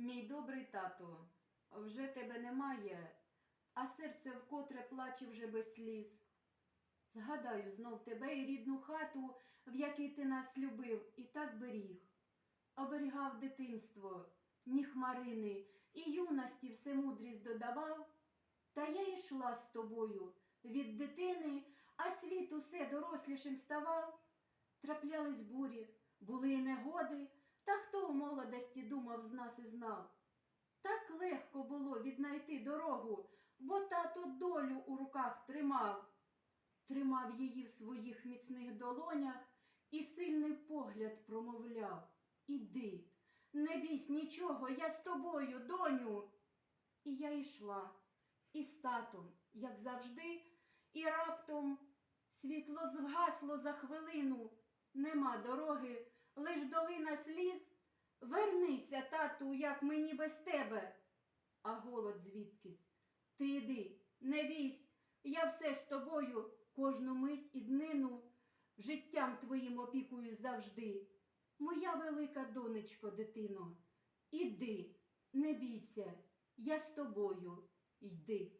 Мій добрий тату, вже тебе немає, а серце вкотре плаче вже без сліз. Згадаю знов тебе і рідну хату, в якій ти нас любив і так беріг. Оберігав дитинство, ні хмарини, і юності все мудрість додавав. Та я йшла з тобою від дитини, а світ усе дорослішим ставав. Траплялись бурі, були й негоди, та хто в молодості думав з нас і знав. Так легко було віднайти дорогу, бо тато долю у руках тримав. Тримав її в своїх міцних долонях і сильний погляд промовляв. Іди, не бійсь нічого, я з тобою, доню. І я йшла, і з татом, як завжди, і раптом світло згасло за хвилину. Нема дороги, лиш долина сліз. Вернися, тату, як мені без тебе. А голод звідкись. Ти йди, не бійсь, я все з тобою, кожну мить і днину, життям твоїм опікуюсь завжди. Моя велика донечко, дитино, іди, не бійся, я з тобою, йди.